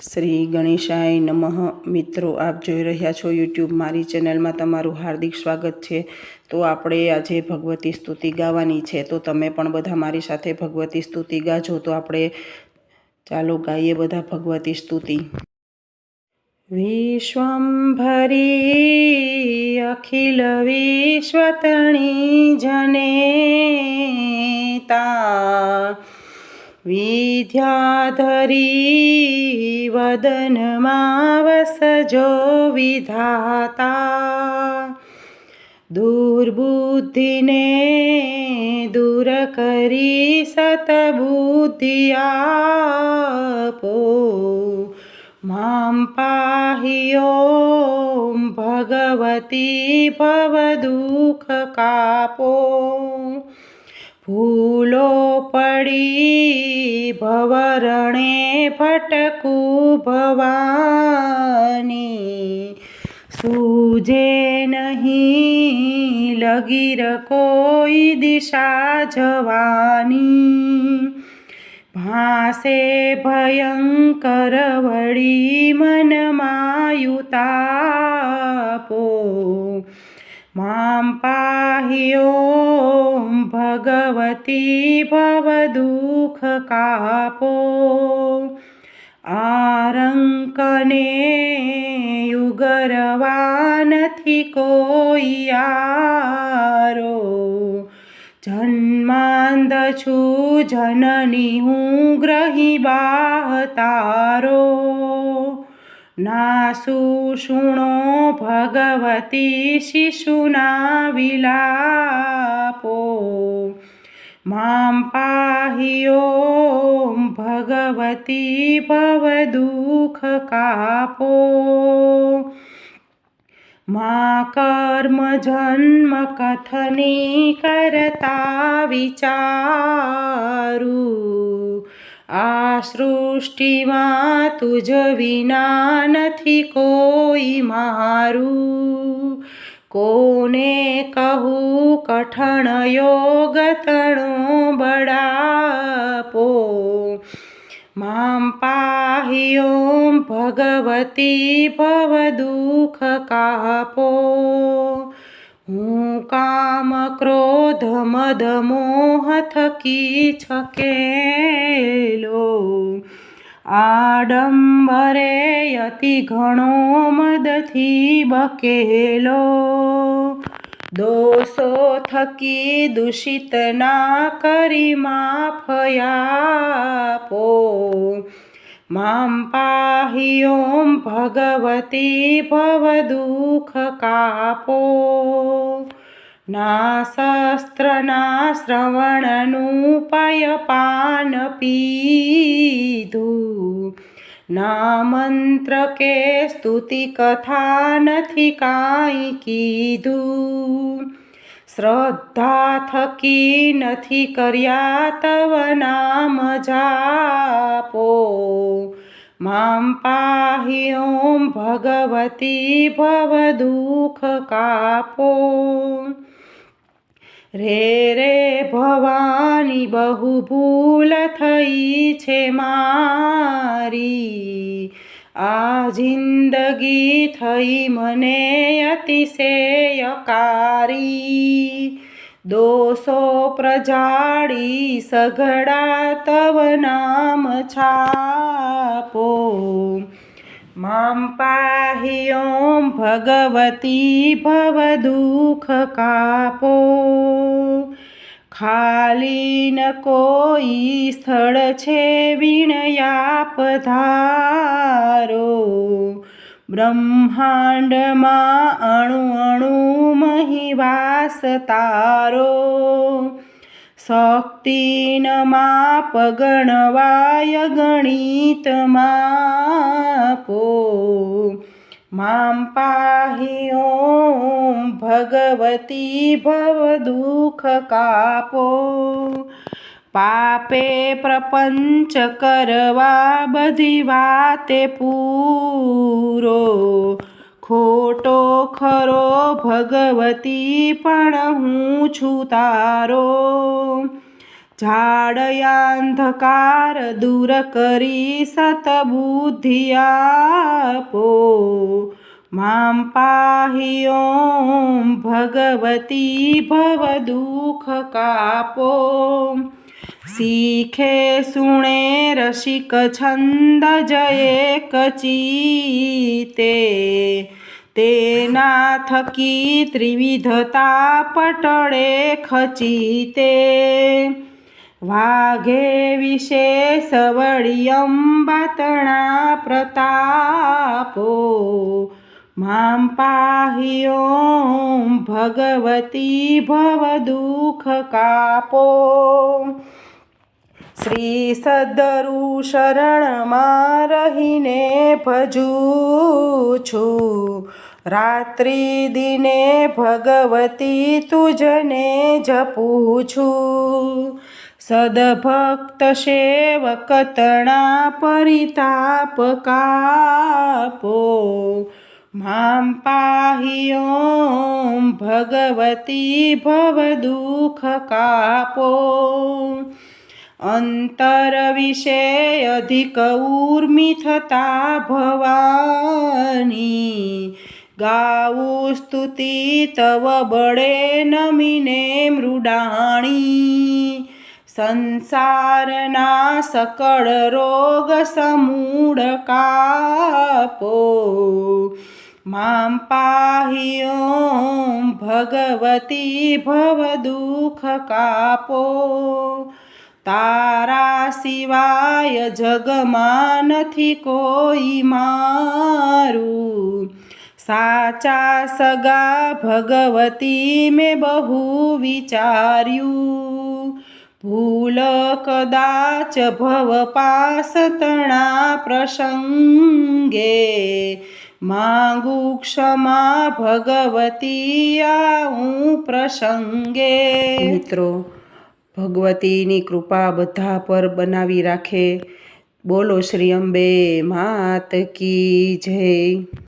શ્રી ગણેશાય નમઃ. મિત્રો, આપ જોઈ રહ્યા છો યુટ્યુબ મારી ચેનલમાં તમારું હાર્દિક સ્વાગત છે. તો આપણે આજે ભગવતી સ્તુતિ ગાવાની છે. તો તમે પણ બધા મારી સાથે ભગવતી સ્તુતિ ગાજો. તો આપણે ચાલો ગાઈએ બધા ભગવતી સ્તુતિ. વિશ્વંભરી અખિલ વિશ્વતણી જનેતા વિદ્યાધરી વદનમાં વસજો વિધાતા દુર્બુદ્ધિને દૂર કરી સતબુદ્ધિ આપો મામ પાહિયો ભગવતી ભવદુઃખ કાપો ભૂલો પડી ભવરણે ભટકું ભવાની. સૂજે નહીં લગીર કોઈ દિશા જવાની. ભાસે ભયંકર વળી મનમાં યુતાપો. મામ પાહ્યો ભગવતી ભવદુઃખ કાપો આરંકને યુગરવા નથી કોઈ યારો જન્માંદ છું જનની હું ગ્રહી બાહ તારો નાસુ શુણો ભગવતી શિશુના વિલાપો. મામ પાહિયો ભગવતી ભવદુઃખ કાપો. મા કર્મ જન્મ કથની કરતા વિચારું. આ સૃષ્ટિમાં તુજ વિના નથી કોઈ મારું. કોને કહું કઠણ યોગ તણો બડાપો મામ પાહિયો ભગવતી ભવ દુઃખ કાપો. હું કામ ક્રોધ મદ મોહ થકી છકેલો. આડંબરે અતિ ઘણો મદથી બકેલો. દોષો થકી દૂષિત ના કરી માફયાપો મામ દુઃખ કાપો ના શસ્ત્રના શ્રવણનું પયપાન પીધું ના મંત્ર કે સ્તુતિ કથા નથી કાંઈ કીધું શ્રદ્ધા થકી નથી કર્યા તવ નામ જાપો. મામ ઓમ ભગવતી ભવ દુઃખ કાપો. રે રે ભવાની બહુ ભૂલ થઈ છે મારી. આ જિંદગી થઈ મને અતિશયકારી દોષો પ્રજાળી સઘળા તવ નામ છાપો. મામ પાહિયોમ ભગવતી ભવ દુઃખ કાપો. ખાલી ન કોઈ સ્થળ છે વિણયા પધારો બ્રહ્માંડમાં અણુ અણુ મહિવાસ તારો. શક્તિન માપ ગણવાય ગણિત માપો पाहि ॐ દુઃખ કાપો. પાપે પ્રપંચ કરવા બધી વાતે પૂરો. ખોટો ખરો ભગવતી પણ હું છું તારો. ઝાડયાંધકાર દૂર કરી સતબુદ્ધિ આપો મામ પાહી ઓમ ભગવતી ભવ દુઃખ કાપો. શીખે સુણે રસિક છંદ જયે કચીતે તેના થકી ત્રિવિધતા પટળે ખચીતે. વાઘે વિશે વળી અંબાતણા પ્રતાપો. મામ પાહી ભગવતી ભવ દુઃખ કાપો. શ્રી સદરુ શરણમાં રહીને ભજું છું. રાત્રિ દિને ભગવતી તુજને જપું છું. સદભક્ત સેવક તણા પરિતાપ કાપો મામ પાહિયો ભગવતી ભવ દુઃખ કાપો અંતર વિશે અધિક ઉર્મિ થતા ભવાની ગાઉ સ્તુતિ તવ બળે નમીને મૃડાણી સંસારના સકળ રોગ સમૂળ કાપો. મામ પાહી ઓમ ભગવતી ભવ દુઃખ કાપો. તારા સિવાય જગમાં નથી કોઈ મારું. સાચા સગા ભગવતી મેં બહુ વિચાર્યું. ભૂલ કદાચ ભવ પાસ તણા પ્રસંગે માંગુ ક્ષમા ભગવતી આવું પ્રસંગે મિત્રો ભગવતીની કૃપા બધા પર બનાવી રાખે. બોલો શ્રી અંબે, માત કી જય.